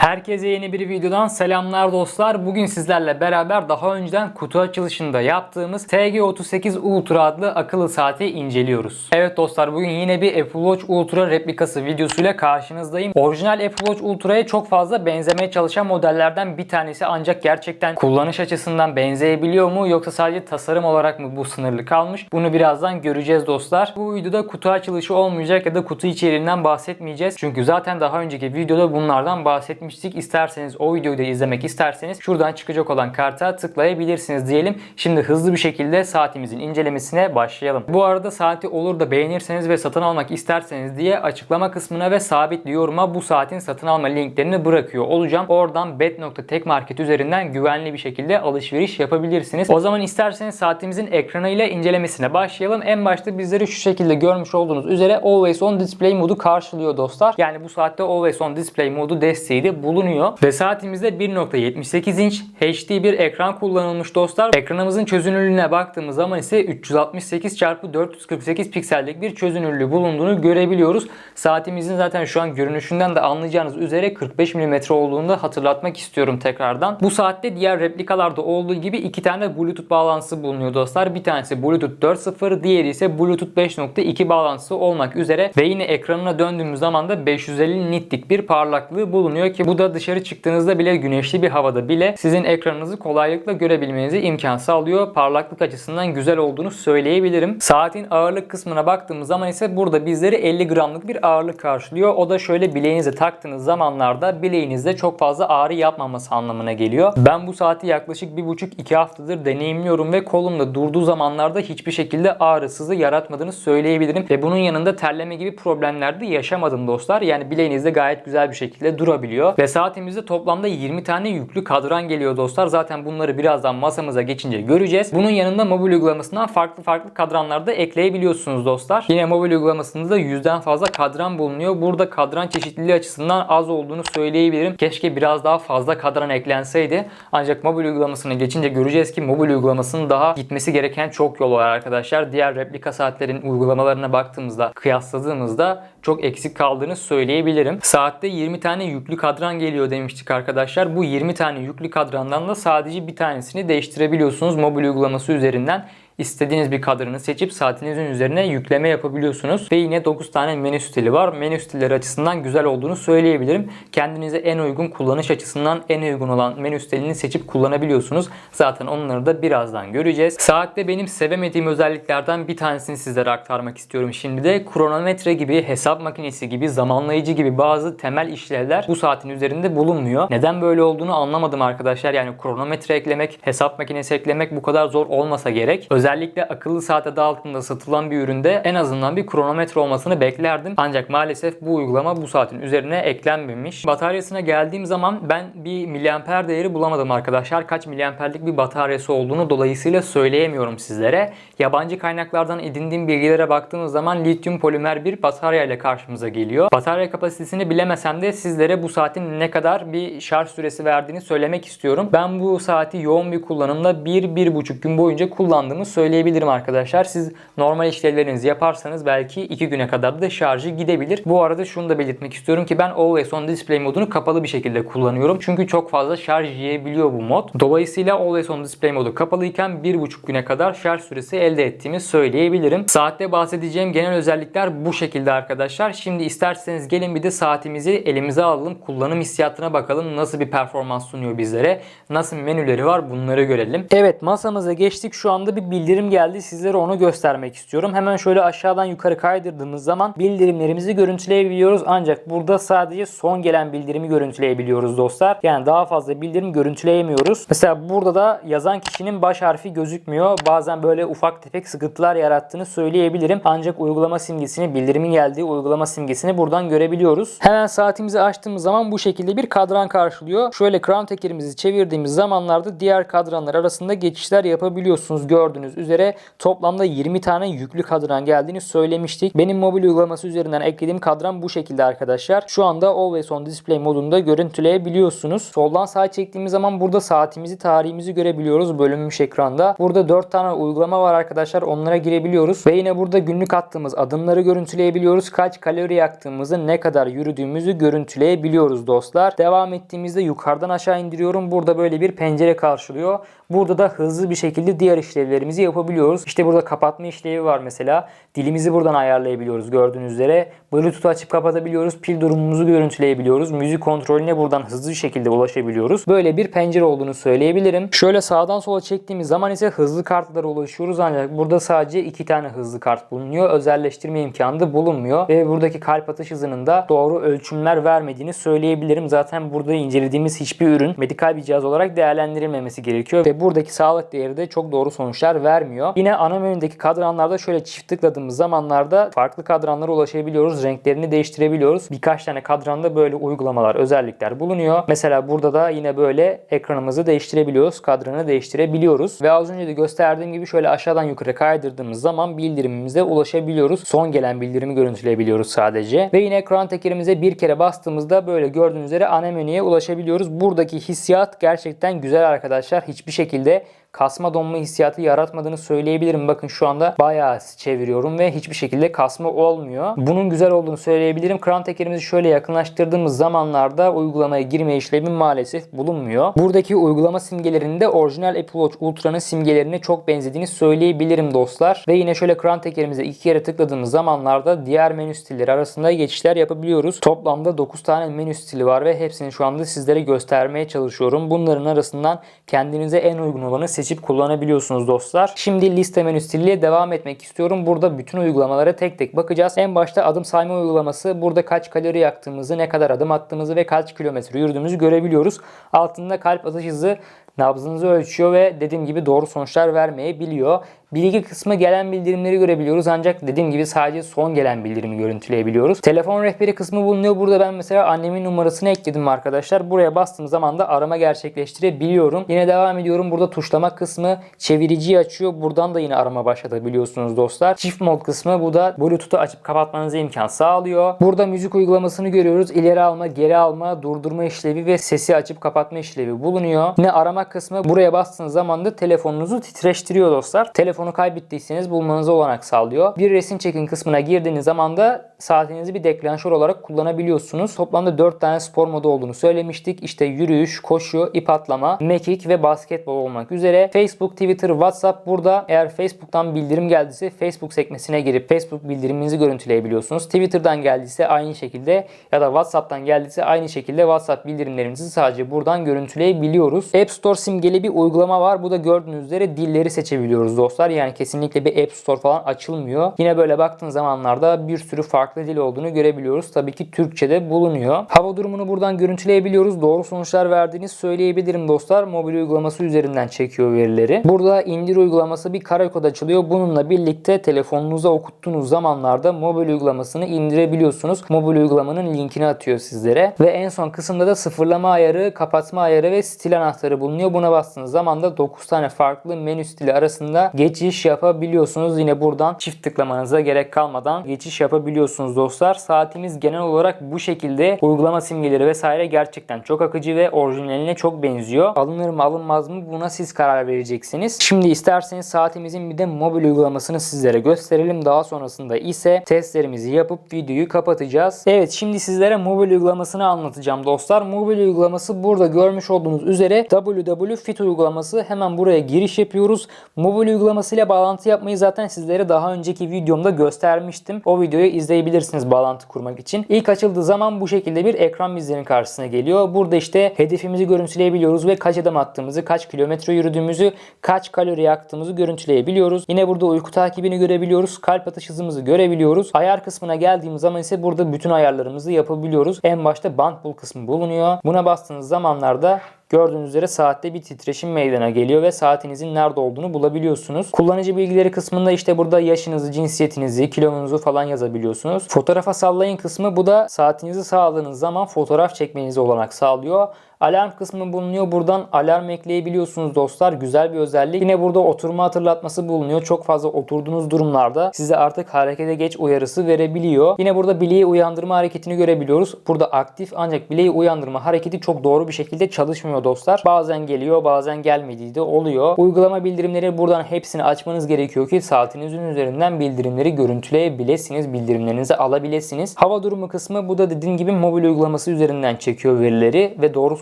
Herkese yeni bir videodan selamlar dostlar. Bugün sizlerle beraber daha önceden kutu açılışında yaptığımız TG38 Ultra adlı akıllı saati inceliyoruz. Evet dostlar bugün yine bir Apple Watch Ultra replikası videosuyla karşınızdayım. Orijinal Apple Watch Ultra'ya çok fazla benzemeye çalışan modellerden bir tanesi ancak gerçekten kullanış açısından benzeyebiliyor mu yoksa sadece tasarım olarak mı bu sınırlı kalmış? Bunu birazdan göreceğiz dostlar. Bu videoda kutu açılışı olmayacak ya da kutu içeriğinden bahsetmeyeceğiz. Çünkü zaten daha önceki videoda bunlardan bahsetmiştik. İsterseniz o videoyu da izlemek isterseniz şuradan çıkacak olan karta tıklayabilirsiniz diyelim. Şimdi hızlı bir şekilde saatimizin incelemesine başlayalım. Bu arada saati olur da beğenirseniz ve satın almak isterseniz diye açıklama kısmına ve sabitli yoruma bu saatin satın alma linklerini bırakıyor olacağım. Oradan bet.tek market üzerinden güvenli bir şekilde alışveriş yapabilirsiniz. O zaman isterseniz saatimizin ekranıyla incelemesine başlayalım. En başta bizleri şu şekilde görmüş olduğunuz üzere Always On Display modu karşılıyor dostlar. Yani bu saatte Always On Display modu desteği de bulunuyor. Ve saatimizde 1.78 inç HD bir ekran kullanılmış dostlar. Ekranımızın çözünürlüğüne baktığımız zaman ise 368 x 448 piksellik bir çözünürlüğü bulunduğunu görebiliyoruz. Saatimizin zaten şu an görünüşünden de anlayacağınız üzere 45 mm olduğunu da hatırlatmak istiyorum tekrardan. Bu saatte diğer replikalarda olduğu gibi iki tane Bluetooth bağlantısı bulunuyor dostlar. Bir tanesi Bluetooth 4.0, diğeri ise Bluetooth 5.2 bağlantısı olmak üzere ve yine ekranına döndüğümüz zaman da 550 nitlik bir parlaklığı bulunuyor ki bu da dışarı çıktığınızda bile güneşli bir havada bile sizin ekranınızı kolaylıkla görebilmenizi imkan sağlıyor. Parlaklık açısından güzel olduğunu söyleyebilirim. Saatin ağırlık kısmına baktığımız zaman ise burada bizleri 50 gramlık bir ağırlık karşılıyor. O da şöyle bileğinize taktığınız zamanlarda bileğinizde çok fazla ağrı yapmaması anlamına geliyor. Ben bu saati yaklaşık 1,5-2 haftadır deneyimliyorum ve kolumda durduğu zamanlarda hiçbir şekilde ağrısızlığı yaratmadığını söyleyebilirim. Ve bunun yanında terleme gibi problemler de yaşamadım dostlar. Yani bileğinizde gayet güzel bir şekilde durabiliyor. Ve saatimizde toplamda 20 tane yüklü kadran geliyor dostlar. Zaten bunları birazdan masamıza geçince göreceğiz. Bunun yanında mobil uygulamasından farklı farklı kadranlar da ekleyebiliyorsunuz dostlar. Yine mobil uygulamasında da yüzden fazla kadran bulunuyor. Burada kadran çeşitliliği açısından az olduğunu söyleyebilirim. Keşke biraz daha fazla kadran eklenseydi. Ancak mobil uygulamasına geçince göreceğiz ki mobil uygulamasının daha gitmesi gereken çok yol var arkadaşlar. Diğer replika saatlerin uygulamalarına baktığımızda, kıyasladığımızda çok eksik kaldığını söyleyebilirim. Saatte 20 tane yüklü kadran geliyor demiştik arkadaşlar. Bu 20 tane yüklü kadrandan da sadece bir tanesini değiştirebiliyorsunuz mobil uygulaması üzerinden istediğiniz bir kadranı seçip saatinizin üzerine yükleme yapabiliyorsunuz. Ve yine 9 tane menü stili var. Menü stilleri açısından güzel olduğunu söyleyebilirim. Kendinize en uygun kullanış açısından en uygun olan menü stilini seçip kullanabiliyorsunuz. Zaten onları da birazdan göreceğiz. Saatte benim sevemediğim özelliklerden bir tanesini sizlere aktarmak istiyorum. Şimdi de kronometre gibi, hesap makinesi gibi, zamanlayıcı gibi bazı temel işlevler bu saatin üzerinde bulunmuyor. Neden böyle olduğunu anlamadım arkadaşlar. Yani kronometre eklemek, hesap makinesi eklemek bu kadar zor olmasa gerek. Özellikle akıllı saat adı altında satılan bir üründe en azından bir kronometre olmasını beklerdim. Ancak maalesef bu uygulama bu saatin üzerine eklenmemiş. Bataryasına geldiğim zaman ben bir miliamper değeri bulamadım arkadaşlar. Kaç miliamperlik bir bataryası olduğunu dolayısıyla söyleyemiyorum sizlere. Yabancı kaynaklardan edindiğim bilgilere baktığımız zaman lityum polimer bir batarya ile karşımıza geliyor. Batarya kapasitesini bilemesem de sizlere bu saatin ne kadar bir şarj süresi verdiğini söylemek istiyorum. Ben bu saati yoğun bir kullanımla 1-1,5 gün boyunca kullandığımı söyleyebilirim arkadaşlar. Siz normal işlevlerinizi yaparsanız belki 2 güne kadar da şarjı gidebilir. Bu arada şunu da belirtmek istiyorum ki ben Always On Display modunu kapalı bir şekilde kullanıyorum. Çünkü çok fazla şarj yiyebiliyor bu mod. Dolayısıyla Always On Display modu kapalıyken 1,5 güne kadar şarj süresi elde ettiğimi söyleyebilirim. Saatte bahsedeceğim genel özellikler bu şekilde arkadaşlar. Şimdi isterseniz gelin bir de saatimizi elimize alalım. Kullanım hissiyatına bakalım. Nasıl bir performans sunuyor bizlere. Nasıl menüleri var bunları görelim. Evet masamıza geçtik. Şu anda bir bildirim geldi. Sizlere onu göstermek istiyorum. Hemen şöyle aşağıdan yukarı kaydırdığımız zaman bildirimlerimizi görüntüleyebiliyoruz. Ancak burada sadece son gelen bildirimi görüntüleyebiliyoruz dostlar. Yani daha fazla bildirim görüntüleyemiyoruz. Mesela burada da yazan kişinin baş harfi gözükmüyor. Bazen böyle ufak tefek sıkıntılar yarattığını söyleyebilirim. Ancak uygulama simgesini, bildirimin geldiği uygulama simgesini buradan görebiliyoruz. Hemen saatimizi açtığımız zaman bu şekilde bir kadran karşılıyor. Şöyle crown tekerimizi çevirdiğimiz zamanlarda diğer kadranlar arasında geçişler yapabiliyorsunuz gördüğünüz gördüğünüz üzere toplamda 20 tane yüklü kadran geldiğini söylemiştik. Benim mobil uygulaması üzerinden eklediğim kadran bu şekilde arkadaşlar. Şu anda Always On Display modunda görüntüleyebiliyorsunuz. Soldan sağa çektiğimiz zaman burada saatimizi, tarihimizi görebiliyoruz bölünmüş ekranda. Burada 4 tane uygulama var arkadaşlar. Onlara girebiliyoruz. Ve yine burada günlük attığımız adımları görüntüleyebiliyoruz. Kaç kalori yaktığımızı, ne kadar yürüdüğümüzü görüntüleyebiliyoruz dostlar. Devam ettiğimizde yukarıdan aşağı indiriyorum. Burada böyle bir pencere karşılıyor. Burada da hızlı bir şekilde diğer işlevlerimizi yapabiliyoruz. İşte burada kapatma işlevi var mesela. Dilimizi buradan ayarlayabiliyoruz gördüğünüz üzere. Bluetooth açıp kapatabiliyoruz. Pil durumumuzu görüntüleyebiliyoruz. Müzik kontrolüne buradan hızlı bir şekilde ulaşabiliyoruz. Böyle bir pencere olduğunu söyleyebilirim. Şöyle sağdan sola çektiğimiz zaman ise hızlı kartlara ulaşıyoruz ancak burada sadece iki tane hızlı kart bulunuyor. Özelleştirme imkanı da bulunmuyor. Ve buradaki kalp atış hızının da doğru ölçümler vermediğini söyleyebilirim. Zaten burada incelediğimiz hiçbir ürün medikal bir cihaz olarak değerlendirilmemesi gerekiyor. Ve buradaki sağlık değeri de çok doğru sonuçlar vermiyor. Yine ana menüdeki kadranlarda şöyle çift tıkladığımız zamanlarda farklı kadranlara ulaşabiliyoruz. Renklerini değiştirebiliyoruz. Birkaç tane kadranda böyle uygulamalar, özellikler bulunuyor. Mesela burada da yine böyle ekranımızı değiştirebiliyoruz. Kadranı değiştirebiliyoruz. Ve az önce de gösterdiğim gibi şöyle aşağıdan yukarı kaydırdığımız zaman bildirimimize ulaşabiliyoruz. Son gelen bildirimi görüntüleyebiliyoruz sadece. Ve yine ekran tekerimize bir kere bastığımızda böyle gördüğünüz üzere ana menüye ulaşabiliyoruz. Buradaki hissiyat gerçekten güzel arkadaşlar. Hiçbir şekilde kasma donma hissiyatı yaratmadığını söyleyebilirim. Bakın şu anda bayağı çeviriyorum ve hiçbir şekilde kasma olmuyor. Bunun güzel olduğunu söyleyebilirim. Kran tekerimizi şöyle yakınlaştırdığımız zamanlarda uygulamaya girme işlemi maalesef bulunmuyor. Buradaki uygulama simgelerinde orijinal Apple Watch Ultra'nın simgelerine çok benzediğini söyleyebilirim dostlar. Ve yine şöyle kran tekerimize iki kere tıkladığımız zamanlarda diğer menü stilleri arasında geçişler yapabiliyoruz. Toplamda 9 tane menü stili var ve hepsini şu anda sizlere göstermeye çalışıyorum. Bunların arasından kendinize en uygun olanı seçip kullanabiliyorsunuz dostlar. Şimdi liste menü stiliyle devam etmek istiyorum. Burada bütün uygulamalara tek tek bakacağız. En başta adım sayma uygulaması. Burada kaç kalori yaktığımızı, ne kadar adım attığımızı ve kaç kilometre yürüdüğümüzü görebiliyoruz. Altında kalp atış hızı nabzınızı ölçüyor ve dediğim gibi doğru sonuçlar vermeyebiliyor. Bilgi kısmı gelen bildirimleri görebiliyoruz ancak dediğim gibi sadece son gelen bildirimi görüntüleyebiliyoruz. Telefon rehberi kısmı bulunuyor. Burada ben mesela annemin numarasını ekledim arkadaşlar. Buraya bastığım zaman da arama gerçekleştirebiliyorum. Yine devam ediyorum. Burada tuşlama kısmı çeviriciyi açıyor. Buradan da yine arama başlatabiliyorsunuz dostlar. Çift mod kısmı bu da Bluetooth'u açıp kapatmanıza imkan sağlıyor. Burada müzik uygulamasını görüyoruz. İleri alma, geri alma, durdurma işlevi ve sesi açıp kapatma işlevi bulunuyor. Yine arama kısmı buraya bastığınız zaman da telefonunuzu titreştiriyor dostlar. Telefonu kaybettiyseniz bulmanıza olanak sağlıyor. Bir resim çekin kısmına girdiğiniz zaman da saatinizi bir deklanşör olarak kullanabiliyorsunuz. Toplamda 4 tane spor modu olduğunu söylemiştik. İşte yürüyüş, koşu, ip atlama, mekik ve basketbol olmak üzere. Facebook, Twitter, WhatsApp burada eğer Facebook'tan bildirim geldiyse Facebook sekmesine girip Facebook bildiriminizi görüntüleyebiliyorsunuz. Twitter'dan geldiyse aynı şekilde ya da WhatsApp'tan geldiyse aynı şekilde WhatsApp bildirimlerimizi sadece buradan görüntüleyebiliyoruz. App Store simgeli bir uygulama var. Bu da gördüğünüz üzere dilleri seçebiliyoruz dostlar. Yani kesinlikle bir App Store falan açılmıyor. Yine böyle baktığın zamanlarda bir sürü farklı dil olduğunu görebiliyoruz. Tabii ki Türkçe'de bulunuyor. Hava durumunu buradan görüntüleyebiliyoruz. Doğru sonuçlar verdiğini söyleyebilirim dostlar. Mobil uygulaması üzerinden çekiyor verileri. Burada indir uygulaması bir kare kod açılıyor. Bununla birlikte telefonunuza okuttuğunuz zamanlarda mobil uygulamasını indirebiliyorsunuz. Mobil uygulamanın linkini atıyor sizlere. Ve en son kısımda da sıfırlama ayarı, kapatma ayarı ve stil anahtarı bulunuyor. Buna bastığınız zaman da 9 tane farklı menü stili arasında geçiş yapabiliyorsunuz. Yine buradan çift tıklamanıza gerek kalmadan geçiş yapabiliyorsunuz dostlar. Saatimiz genel olarak bu şekilde uygulama simgeleri vesaire gerçekten çok akıcı ve orijinaline çok benziyor. Alınır mı alınmaz mı buna siz karar vereceksiniz. Şimdi isterseniz saatimizin bir de mobil uygulamasını sizlere gösterelim. Daha sonrasında ise testlerimizi yapıp videoyu kapatacağız. Evet şimdi sizlere mobil uygulamasını anlatacağım dostlar. Mobil uygulaması burada görmüş olduğunuz üzere WW Fit uygulaması. Hemen buraya giriş yapıyoruz. Mobil uygulamasıyla bağlantı yapmayı zaten sizlere daha önceki videomda göstermiştim. O videoyu izleyebilirsiniz bağlantı kurmak için. İlk açıldığı zaman bu şekilde bir ekran bizlerin karşısına geliyor. Burada işte hedefimizi görüntüleyebiliyoruz ve kaç adım attığımızı, kaç kilometre yürüdüğümüzü, kaç kalori yaktığımızı görüntüleyebiliyoruz. Yine burada uyku takibini görebiliyoruz. Kalp atış hızımızı görebiliyoruz. Ayar kısmına geldiğimiz zaman ise burada bütün ayarlarımızı yapabiliyoruz. En başta band bul kısmı bulunuyor. Buna bastığınız zamanlarda Gördüğünüz üzere saatte bir titreşim meydana geliyor ve saatinizin nerede olduğunu bulabiliyorsunuz. Kullanıcı bilgileri kısmında işte burada yaşınızı, cinsiyetinizi, kilonuzu falan yazabiliyorsunuz. Fotoğrafa sallayın kısmı bu da saatinizi sağladığınız zaman fotoğraf çekmenize olanak sağlıyor. Alarm kısmı bulunuyor. Buradan alarm ekleyebiliyorsunuz dostlar. Güzel bir özellik. Yine burada oturma hatırlatması bulunuyor. Çok fazla oturduğunuz durumlarda size artık harekete geç uyarısı verebiliyor. Yine burada bileği uyandırma hareketini görebiliyoruz. Burada aktif ancak bileği uyandırma hareketi çok doğru bir şekilde çalışmıyor dostlar. Bazen geliyor bazen gelmediği de oluyor. Uygulama bildirimleri buradan hepsini açmanız gerekiyor ki saatinizin üzerinden bildirimleri görüntüleyebilirsiniz. Bildirimlerinizi alabilirsiniz. Hava durumu kısmı bu da dediğim gibi mobil uygulaması üzerinden çekiyor verileri ve doğru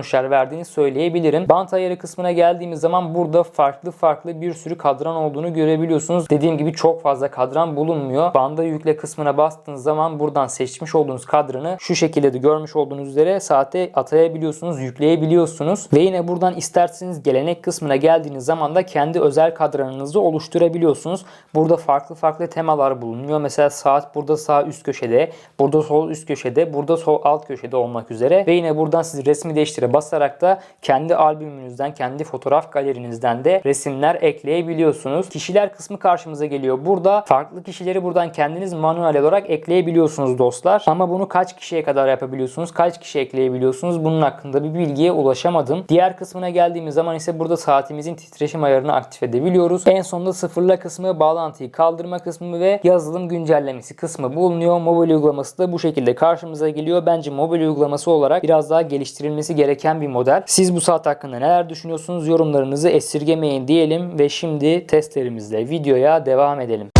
sonuçlar verdiğini söyleyebilirim. Bant ayarı kısmına geldiğimiz zaman burada farklı farklı bir sürü kadran olduğunu görebiliyorsunuz. Dediğim gibi çok fazla kadran bulunmuyor. Banda yükle kısmına bastığınız zaman buradan seçmiş olduğunuz kadranı şu şekilde de görmüş olduğunuz üzere saate atayabiliyorsunuz, yükleyebiliyorsunuz. Ve yine buradan isterseniz gelenek kısmına geldiğiniz zaman da kendi özel kadranınızı oluşturabiliyorsunuz. Burada farklı farklı temalar bulunuyor. Mesela saat burada sağ üst köşede, burada sol üst köşede, burada sol alt köşede olmak üzere. Ve yine buradan siz resmi değiştire basarak da kendi albümünüzden, kendi fotoğraf galerinizden de resimler ekleyebiliyorsunuz. Kişiler kısmı karşımıza geliyor. Burada farklı kişileri buradan kendiniz manuel olarak ekleyebiliyorsunuz dostlar. Ama bunu kaç kişiye kadar yapabiliyorsunuz? Kaç kişi ekleyebiliyorsunuz? Bunun hakkında bir bilgiye ulaşamadım. Diğer kısmına geldiğimiz zaman ise burada saatimizin titreşim ayarını aktif edebiliyoruz. En sonunda sıfırla kısmı, bağlantıyı kaldırma kısmı ve yazılım güncellemesi kısmı bulunuyor. Mobil uygulaması da bu şekilde karşımıza geliyor. Bence mobil uygulaması olarak biraz daha geliştirilmesi gereken bir model. Siz bu saat hakkında neler düşünüyorsunuz? Yorumlarınızı esirgemeyin diyelim ve şimdi testlerimizle videoya devam edelim.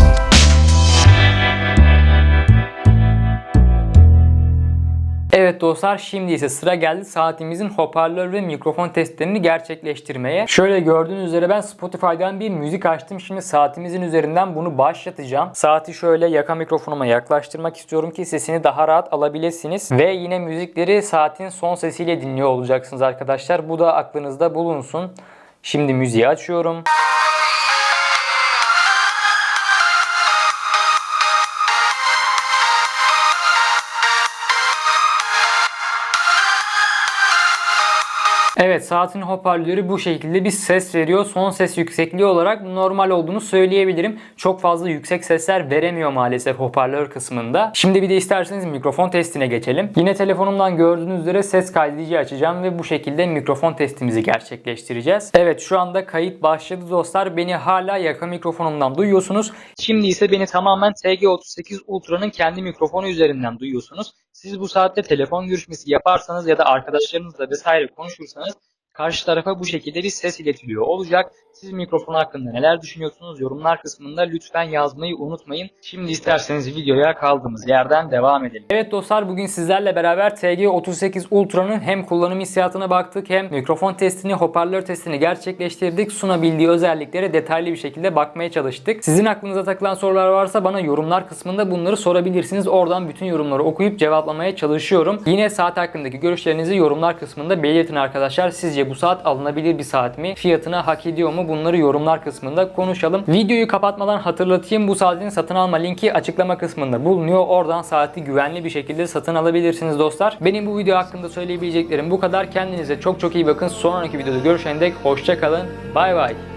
Evet dostlar şimdi ise sıra geldi saatimizin hoparlör ve mikrofon testlerini gerçekleştirmeye. Şöyle gördüğünüz üzere ben Spotify'dan bir müzik açtım. Şimdi saatimizin üzerinden bunu başlatacağım. Saati şöyle yaka mikrofonuma yaklaştırmak istiyorum ki sesini daha rahat alabilirsiniz. Ve yine müzikleri saatin son sesiyle dinliyor olacaksınız arkadaşlar. Bu da aklınızda bulunsun. Şimdi müziği açıyorum. Evet saatin hoparlörü bu şekilde bir ses veriyor. Son ses yüksekliği olarak normal olduğunu söyleyebilirim. Çok fazla yüksek sesler veremiyor maalesef hoparlör kısmında. Şimdi bir de isterseniz mikrofon testine geçelim. Yine telefonumdan gördüğünüz üzere ses kaydedici açacağım ve bu şekilde mikrofon testimizi gerçekleştireceğiz. Evet şu anda kayıt başladı dostlar. Beni hala yaka mikrofonumdan duyuyorsunuz. Şimdi ise beni tamamen TG38 Ultra'nın kendi mikrofonu üzerinden duyuyorsunuz. Siz bu saatte telefon görüşmesi yaparsanız ya da arkadaşlarınızla vesaire konuşursanız karşı tarafa bu şekilde bir ses iletiliyor olacak. Siz mikrofon hakkında neler düşünüyorsunuz yorumlar kısmında lütfen yazmayı unutmayın. Şimdi isterseniz videoya kaldığımız yerden devam edelim. Evet dostlar bugün sizlerle beraber TG38 Ultra'nın hem kullanım hissiyatına baktık hem mikrofon testini, hoparlör testini gerçekleştirdik. Sunabildiği özelliklere detaylı bir şekilde bakmaya çalıştık. Sizin aklınıza takılan sorular varsa bana yorumlar kısmında bunları sorabilirsiniz. Oradan bütün yorumları okuyup cevaplamaya çalışıyorum. Yine saat hakkındaki görüşlerinizi yorumlar kısmında belirtin arkadaşlar. Sizce bu saat alınabilir bir saat mi? Fiyatına hak ediyor mu? Bunları yorumlar kısmında konuşalım. Videoyu kapatmadan hatırlatayım. Bu saatin satın alma linki açıklama kısmında bulunuyor. Oradan saati güvenli bir şekilde satın alabilirsiniz dostlar. Benim bu video hakkında söyleyebileceklerim bu kadar. Kendinize çok çok iyi bakın. Sonraki videoda görüşene dek hoşça kalın. Bay bay.